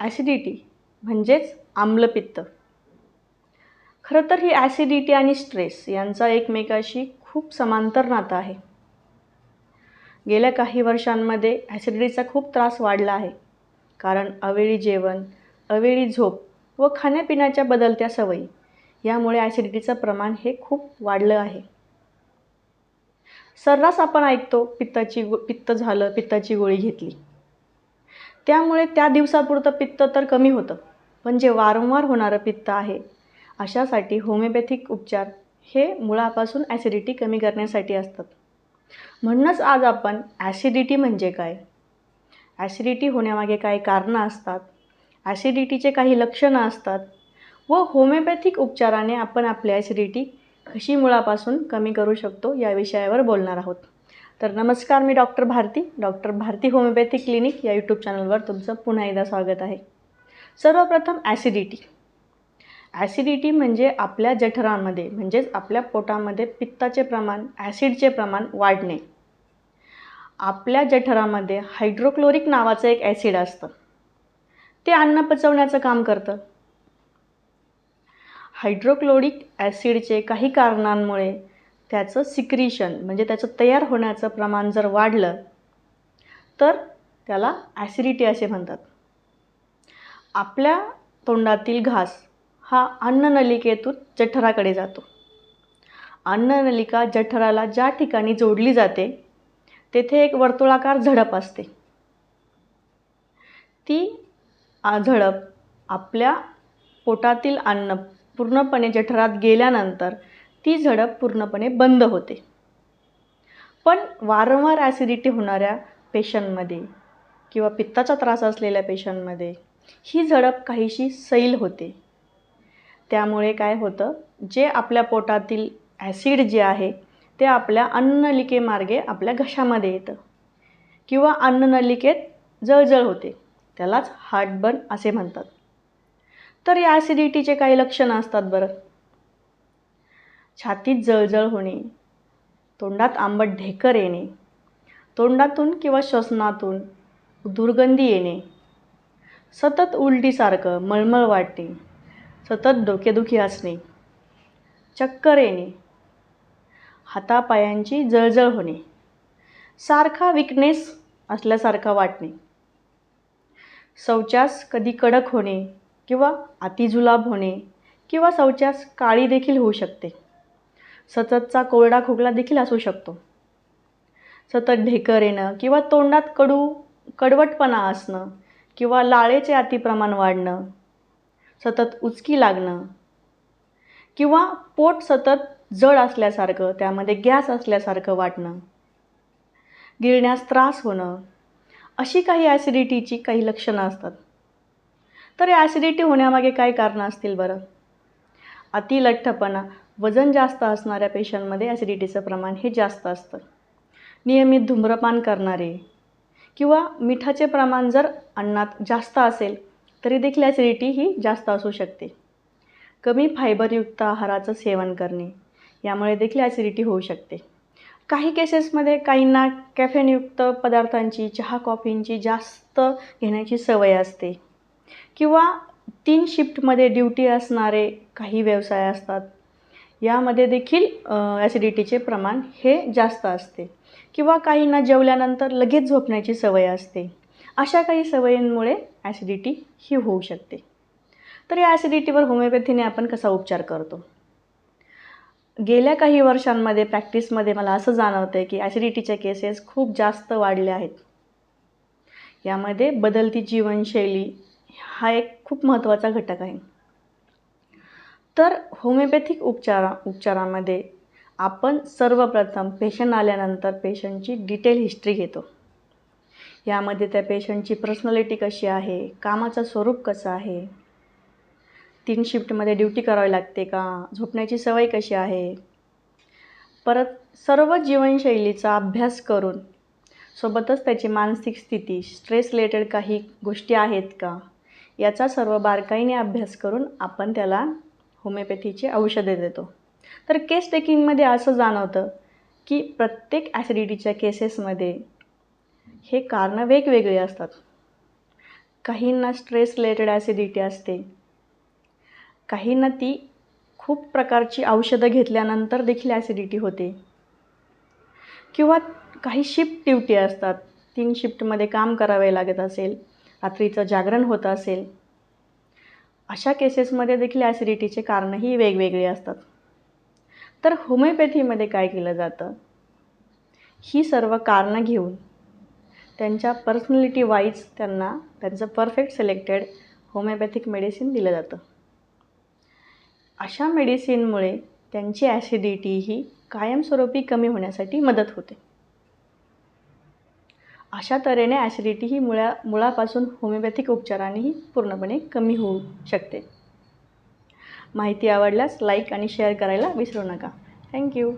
Acidity म्हणजेच आम्लपित्त. खरं तर ही ॲसिडिटी आणि स्ट्रेस यांचा एकमेकाशी खूप समांतर नातं आहे. गेल्या काही वर्षांमध्ये ॲसिडिटीचा खूप त्रास वाढला आहे. कारण अवेळी जेवण अवेळी झोप व खाण्यापिण्याच्या बदलत्या सवयी यामुळे ॲसिडिटीचं प्रमाण हे खूप वाढलं आहे. सर्रास आपण ऐकतो पित्ताची गो पित्त झालं पित्ताची गोळी घेतली. त्यामुळे त्या दिवसापुरतं पित्त तर कमी होतं. पण जे वारंवार होणारं पित्त आहे अशासाठी होमिओपॅथिक उपचार हे मुळापासून ॲसिडिटी कमी करण्यासाठी असतात. म्हणूनच आज आपण ॲसिडिटी म्हणजे काय? ॲसिडिटी होण्यामागे काय कारणं असतात ॲसिडिटीचे काही लक्षणं असतात व होमिओपॅथिक उपचाराने आपण आपली ॲसिडिटी कशी मुळापासून कमी करू शकतो या विषयावर बोलणार आहोत. तर नमस्कार मी doctor Bharati. Doctor Bharati homoeopathy clinic या यूट्यूब चॅनलवर तुमचं पुन्हा एकदा स्वागत आहे. सर्वप्रथम ॲसिडिटी ॲसिडिटी म्हणजे आपल्या जठरांमध्ये म्हणजेच आपल्या पोटामध्ये पित्ताचे प्रमाण ॲसिडचे प्रमाण वाढणे. आपल्या जठरामध्ये हायड्रोक्लोरिक नावाचं एक ॲसिड असतं. ते अन्न पचवण्याचं काम करतं. हायड्रोक्लोरिक ॲसिडचे काही कारणांमुळे त्याचं सिक्रिशन म्हणजे त्याचं तयार होण्याचं प्रमाण जर वाढलं तर त्याला ॲसिडिटी असे म्हणतात. आपल्या तोंडातील घास हा अन्ननलिकेतून जठराकडे जातो. अन्ननलिका जठराला ज्या ठिकाणी जोडली जाते तेथे एक वर्तुळाकार झडप असते. ती झडप आपल्या पोटातील अन्न पूर्णपणे जठरात गेल्यानंतर ती झडप पूर्णपणे बंद होते. पण वारंवार ॲसिडिटी होणाऱ्या पेशंटमध्ये किंवा पित्ताचा त्रास असलेल्या पेशंटमध्ये ही झडप काहीशी सैल होते. त्यामुळे काय होतं जे आपल्या पोटातील ॲसिड जे आहे ते आपल्या अन्ननलिकेमार्गे आपल्या घशामध्ये येतं. किंवा अन्ननलिकेत जळजळ होते. त्यालाच हार्टबर्न असे म्हणतात. तर या ॲसिडिटीचे काही लक्षणं असतात बरं. छातीत जळजळ होणे तोंडात आंबट ढेकर येणे तोंडातून किंवा श्वसनातून दुर्गंधी येणे सतत उलटीसारखं मळमळ वाटणे सतत डोकेदुखी असणे चक्कर येणे हातापायांची जळजळ होणे सारखा विकनेस असल्यासारखा वाटणे शौचास कधी कडक होणे किंवा अतिजुलाब होणे किंवा शौचास काळी देखील होऊ शकते. सततचा कोरडा खोकला देखील असू शकतो. सतत ढेकर येणं किंवा तोंडात कडू कडवटपणा असणं किंवा लाळेचे अतिप्रमाण वाढणं सतत उचकी लागणं किंवा पोट सतत जड असल्यासारखं त्यामध्ये गॅस असल्यासारखं वाटणं गिळण्यास त्रास होणं अशी काही ॲसिडिटीची काही लक्षणं असतात. तर ॲसिडिटी होण्यामागे काय कारणं असतील बरं? अतिलठ्ठपणा वजन जास्त असणाऱ्या पेशंटमध्ये ॲसिडिटीचं प्रमाण हे जास्त असतं. नियमित धूम्रपान करणारे किंवा मिठाचे प्रमाण जर अन्नात जास्त असेल तरी देखील ॲसिडिटी ही जास्त असू शकते. कमी फायबरयुक्त आहाराचं सेवन करणे यामुळे देखील ॲसिडिटी होऊ शकते. काही केसेसमध्ये काहींना कॅफेनयुक्त पदार्थांची चहा कॉफींची जास्त घेण्याची सवय असते. किंवा तीन शिफ्टमध्ये ड्युटी असणारे काही व्यवसाय असतात. यामध्ये देखील ॲसिडिटीचे प्रमाण हे जास्त असते. किंवा काहींना जेवल्यानंतर लगेच झोपण्याची सवय असते. अशा काही सवयींमुळे ॲसिडिटी ही होऊ शकते. तर या ॲसिडिटीवर होमिओपॅथीने आपण कसा उपचार करतो? गेल्या काही वर्षांमध्ये प्रॅक्टिसमध्ये मला असं जाणवतं आहे की ॲसिडिटीचे केसेस खूप जास्त वाढले आहेत. यामध्ये बदलती जीवनशैली हा एक खूप महत्त्वाचा घटक आहे. तर होमिओपॅथिक उपचारा उपचारामध्ये आपण सर्वप्रथम पेशंट आल्यानंतर पेशंटची डिटेल हिस्ट्री घेतो. यामध्ये त्या पेशंटची पर्सनॅलिटी कशी आहे कामाचं स्वरूप कसं आहे तीन शिफ्टमध्ये ड्युटी करावी लागते का झोपण्याची सवय कशी आहे परत सर्व जीवनशैलीचा अभ्यास करून सोबतच त्याची मानसिक स्थिती स्ट्रेस रिलेटेड काही गोष्टी आहेत का याचा सर्व बारकाईने अभ्यास करून आपण त्याला होमिओपॅथीची औषधे देतो. तर केस टेकिंगमध्ये असं जाणवतं की प्रत्येक ॲसिडिटीच्या केसेसमध्ये हे कारणं वेगवेगळी असतात. काहींना स्ट्रेस रिलेटेड ॲसिडिटी असते. काहींना ती खूप प्रकारची औषधं घेतल्यानंतर देखील ॲसिडिटी होते. किंवा काही शिफ्ट ड्युटी असतात. तीन शिफ्टमध्ये काम करावे लागत असेल रात्रीचं जागरण होत असेल अशा केसेसमध्ये देखील ॲसिडिटीचे कारणंही वेगवेगळी असतात. तर होमिओपॅथीमध्ये काय केलं जातं? ही सर्व कारणं घेऊन त्यांच्या पर्सनॅलिटी वाईज त्यांना त्यांचं परफेक्ट सिलेक्टेड होमिओपॅथिक मेडिसिन दिलं जातं. अशा मेडिसिनमुळे त्यांची ॲसिडिटी ही कायमस्वरूपी कमी होण्यासाठी मदत होते. अशा तऱ्हेने ॲसिडिटी ही मुळा मुळापासून होमिओपॅथिक उपचारानेही पूर्णपणे कमी होऊ शकते. माहिती आवडल्यास लाईक आणि शेअर करायला विसरू नका. थँक्यू